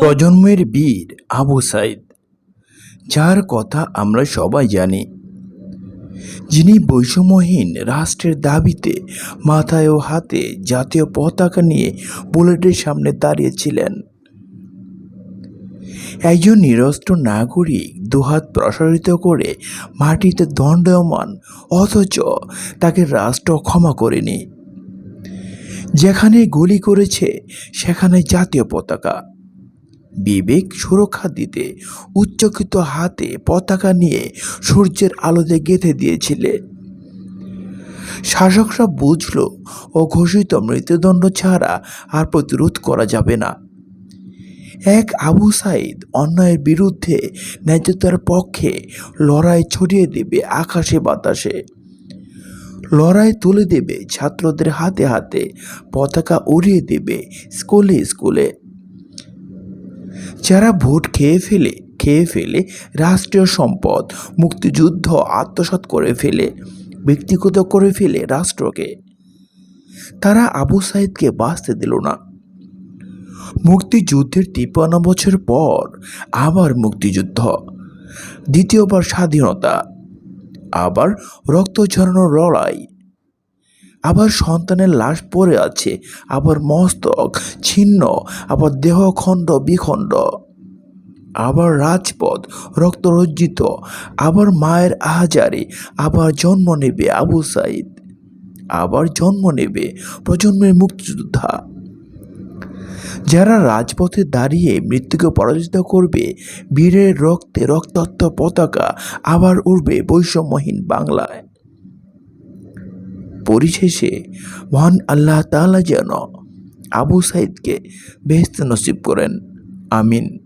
প্রজন্মের বীর আবু সাইদ, যার কথা আমরা সবাই জানি। যিনি বৈষম্যহীন রাষ্ট্রের দাবিতে মাথায় ও হাতে জাতীয় পতাকা নিয়ে বুলেটের সামনে দাঁড়িয়েছিলেন। একজন নিরস্ত্র নাগরিক দুহাত প্রসারিত করে মাটিতে দণ্ডায়মান, অথচ তাকে রাষ্ট্র ক্ষমা করেনি। যেখানে গুলি করেছে, সেখানে জাতীয় পতাকা। বিবেক সুরক্ষা দিতে উচ্চকিত হাতে পতাকা নিয়ে সূর্যের আলোতে গেঁথে দিয়েছিলে। শাসকরা বুঝল ঘোষিত মৃত্যুদণ্ড ছাড়া আর প্রতিরোধ করা যাবে না। এক আবু সাইদ অন্যায়ের বিরুদ্ধে ন্যায্যতার পক্ষে লড়াই ছড়িয়ে দেবে আকাশে বাতাসে। লড়াই তুলে দেবে ছাত্রদের হাতে হাতে, পতাকা উড়িয়ে দেবে স্কুলে স্কুলে। যারা ভোট খেয়ে ফেলে খেয়ে ফেলে রাষ্ট্রীয় সম্পদ, মুক্তিযুদ্ধ আত্মসাৎ করে ফেলে, ব্যক্তিগত করে ফেলে রাষ্ট্রকে, তারা আবু সাইদকে বাঁচতে দিল না। মুক্তিযুদ্ধের তিপ্পান্ন বছর পর আবার মুক্তিযুদ্ধ, দ্বিতীয়বার স্বাধীনতা আবার রক্ত ঝরানোর লড়াই। আবার সন্তানের লাশ পড়ে আছে, আবার মস্তক, ছিন্ন, আবার দেহখণ্ড বিখণ্ড। আবার রাজপথ রক্তরঞ্জিত আবার মায়ের আহাজারে, আবার জন্ম নেবে আবু সাইদ। আবার জন্ম নেবে প্রজন্মের মুক্তিযোদ্ধা। যারা রাজপথে দাঁড়িয়ে মৃত্যুকে পরাজিত করবে, বীরের রক্তে রক্তাক্ত পতাকা আবার উড়বে বৈষম্যহীন বাংলায়। পরিশেষে, মহান আল্লাহ তালা যেন আবু সাইদকে বেহস্ত নসিব করেন। আমিন।